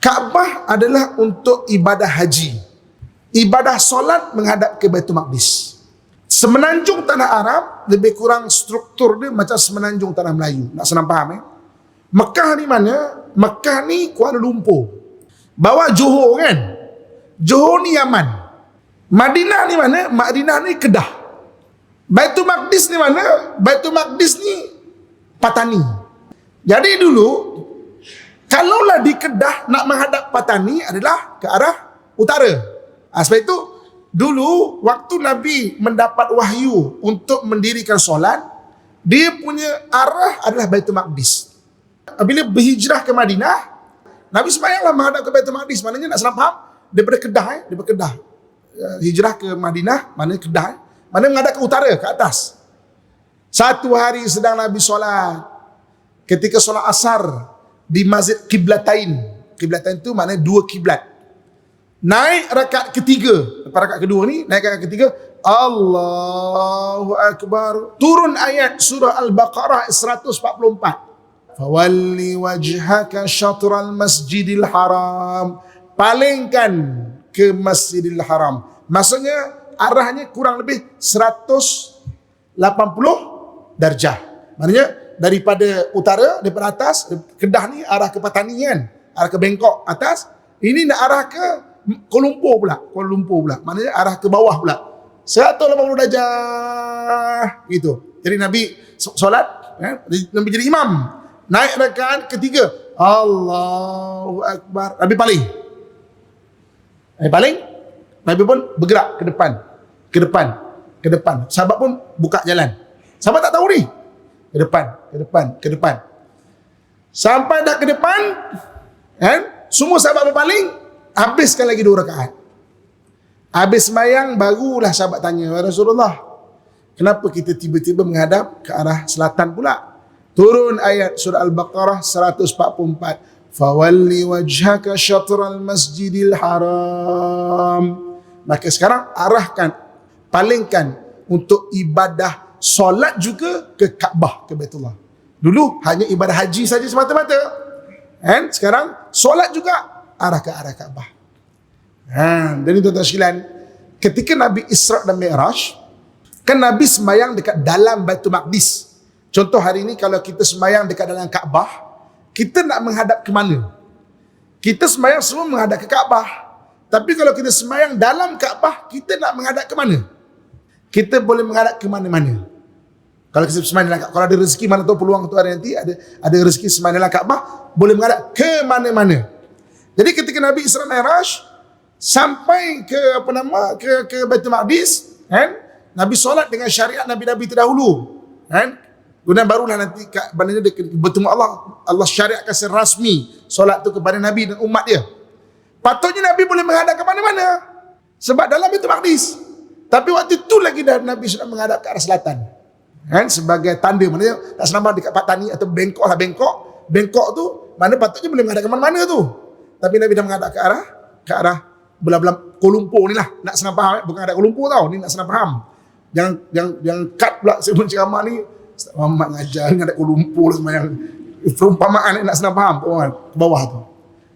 Kaabah adalah untuk ibadah haji. Ibadah solat menghadap ke Baitul Maqdis. Semenanjung tanah Arab lebih kurang struktur dia macam semenanjung tanah Melayu. Nak senang faham eh? Mekah ni mana? Mekah ni Kuala Lumpur. Bawa Johor kan? Johor ni Yaman. Madinah ni mana? Madinah ni Kedah. Baitul Maqdis ni mana? Baitul Maqdis ni Patani. Jadi dulu Kalaulah di Kedah nak menghadap Patani adalah ke arah utara. Ha, sebab itu dulu waktu Nabi mendapat wahyu untuk mendirikan solat, dia punya arah adalah Baitul Maqdis. Bila berhijrah ke Madinah, Nabi sembahyanglah menghadap ke Baitul Maqdis. Maknanya nak senang faham, daripada Kedah eh, daripada Kedah. Uh, hijrah ke Madinah, mana Kedah eh, mana menghadap ke utara, ke atas. Satu hari sedang Nabi solat, ketika solat asar, di Masjid Kiblatain. Kiblatain tu maknanya dua kiblat. Naik rakaat ketiga. Lepas rakaat kedua ni, naik rakaat ketiga. Allahu Akbar. Turun ayat surah Al-Baqarah 144. Fawalli wajhaka syatral masjidil haram. Palingkan ke masjidil haram. Maksudnya arahnya kurang lebih 180 darjah. Maknanya daripada utara, daripada atas, Kedah ni arah ke Patani kan, arah ke Bangkok atas, ini nak arah ke Kuala Lumpur pula, Kuala Lumpur pula, maknanya arah ke bawah pula. 180 darjah, gitu. Jadi Nabi solat, ya, Nabi jadi imam, naik rakaat ketiga, Allahu Akbar, Nabi paling. Nabi paling, Nabi pun bergerak ke depan, ke depan, ke depan. Sahabat pun buka jalan. Sahabat tak tahu ni, ke depan, ke depan, ke depan. Sampai dah ke depan, kan? Semua sahabat berpaling, habiskan lagi dua rakaat. Habis sembahyang barulah sahabat tanya, "Ya Rasulullah, kenapa kita tiba-tiba menghadap ke arah selatan pula?" Turun ayat surah Al-Baqarah 144. Fawalli wajhaka syatral masjidil haram. Maka sekarang arahkan, palingkan untuk ibadah solat juga ke Kaabah ke Baitullah. Dulu hanya ibadah haji saja semata-mata. Kan? Sekarang solat juga arah ke arah Kaabah. Ha, dan itu sekalian, ketika Nabi Isra dan Mi'raj, kan Nabi semayang dekat dalam Baitul Maqdis. Contoh hari ini kalau kita semayang dekat dalam Kaabah, kita nak menghadap ke mana? Kita semayang semua menghadap ke Kaabah. Tapi kalau kita semayang dalam Kaabah, kita nak menghadap ke mana? Kita boleh menghadap ke mana-mana. Kalau kita semain dalam kalau ada rezeki mana tahu peluang tu ada nanti ada ada rezeki semain dalam Kaabah boleh menghadap ke mana-mana. Jadi ketika Nabi Isra Mi'raj sampai ke apa nama ke ke Baitul Maqdis, kan? Nabi solat dengan syariat Nabi-nabi terdahulu, kan? Kemudian barulah nanti bandanya bertemu Allah, Allah syariatkan secara rasmi solat tu kepada Nabi dan umat dia. Patutnya Nabi boleh menghadap ke mana-mana. Sebab dalam Baitul Maqdis. Tapi waktu itu lagi dah Nabi sudah menghadap ke arah selatan kan? Sebagai tanda maknanya tak senama dekat Patani atau Bengkok lah Bengkok. Bengkok tu mana patutnya boleh menghadap ke mana-mana tu. Tapi Nabi dah menghadap ke arah ke arah belah-belah Kuala Lumpur ni lah. Nak senang faham eh? bukan ada Kuala Lumpur tau ni nak senang faham. Jangan jangan jangan cut pula sebelum ceramah ni. Muhammad ngajar ni ada Kuala Lumpur semua yang perumpamaan nak senang faham ke bawah tu